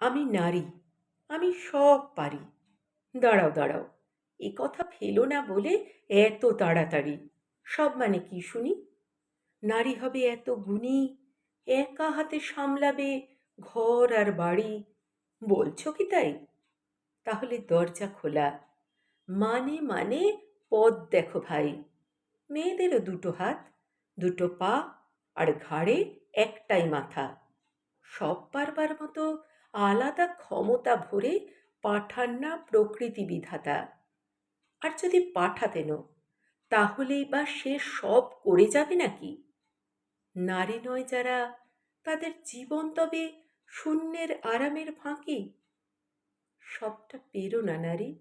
আমি নারী, আমি সব পারি। দাঁড়াও দাঁড়াও, এ কথা ফেলো না বলে এত তাড়াতাড়ি। সব মানে কি শুনি? নারী হবে এত গুণী, একা হাতে সামলাবে ঘর আর বাড়ি। বলছো কি তাই? তাহলে দরজা খোলা। মানে মানে পদ দেখো ভাই। মেয়েদেরও দুটো হাত, দুটো পা আর ঘাড়ে একটাই মাথা। সব পারবার মতো আলাদা ক্ষমতা ভরে পাঠান না প্রকৃতি বিধাতা। আর যদি পাঠাতেনও তাহলেই বা সে সব করে যাবে নাকি? নারী নয় যারা, তাদের জীবন তবে শূন্যের আরামের ফাঁকি। সবটা পেরো না নারী,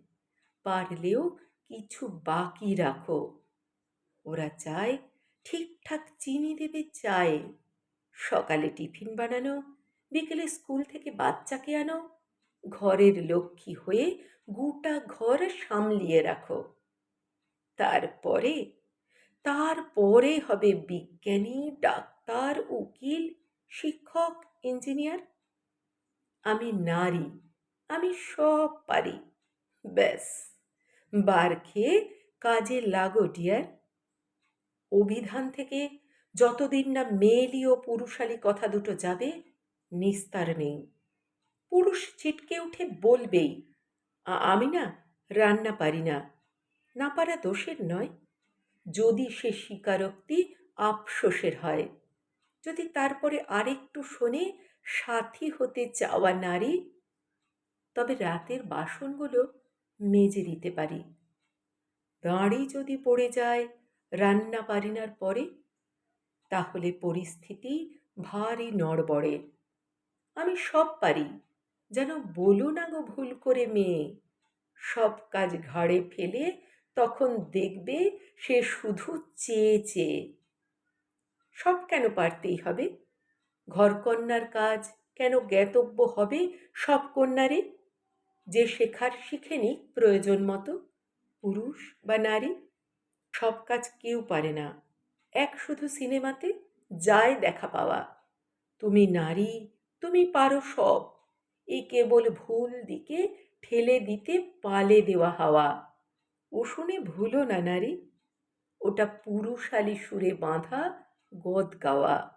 পারলেও কিছু বাকি রাখো। ওরা চায় ঠিকঠাক চিনি দেবে চায়। সকালে টিফিন বানানো বিকেলে স্কুল থেকে বাচ্চাকে আনো। ঘরের লক্ষ্মী হয়ে গোটা ঘর সামলিয়ে রাখো। তারপরে তারপরে হবে বিজ্ঞানী, ডাক্তার, উকিল, শিক্ষক, ইঞ্জিনিয়ার। আমি নারী, আমি সব পারি। ব্যাস, বার খেয়ে কাজে লাগো, ডিয়ার। অভিধান থেকে যতদিন না মেয়েলি ও পুরুষালী কথা দুটো যাবে নিস্তার নেই। পুরুষ ছিটকে উঠে বলবেই আমি না রান্না পারি না। না পারা দোষের নয়। যদি সে স্বীকারোক্তি আফসোসের হয়, যদি তারপরে আরেকটু শোনে সাথী হতে চাওয়া নারী, তবে রাতের বাসনগুলো মেজে দিতে পারি। দাঁড়ি যদি পড়ে যায় রান্না পারিনার পরে, তাহলে পরিস্থিতি ভারী নড়বড়ে। আমি সব পারি। যেন বলো না গো ভুল করে মেয়ে। সব কাজ ঘাড়ে ফেলে তখন দেখবে সে শুধু চেয়ে চেয়ে। সব কেন পারতেই হবে? ঘরকন্যার কাজ কেন জ্ঞাতব্য হবে সব কন্যারে যে শেখার শিখেনি প্রয়োজন মতো, পুরুষ বা নারী। সব কাজ কেউ পারে না। এক শুধু সিনেমাতে যায় দেখা পাওয়া। তুমি নারী তুমি পারো সব। এ কেবল ভুল দিকে ঠেলে দিতে পালে দেওয়া হাওয়া। শুনে ভুলো না নারী, ওটা পুরুষালি সুরে বাঁধা গদ গাওয়া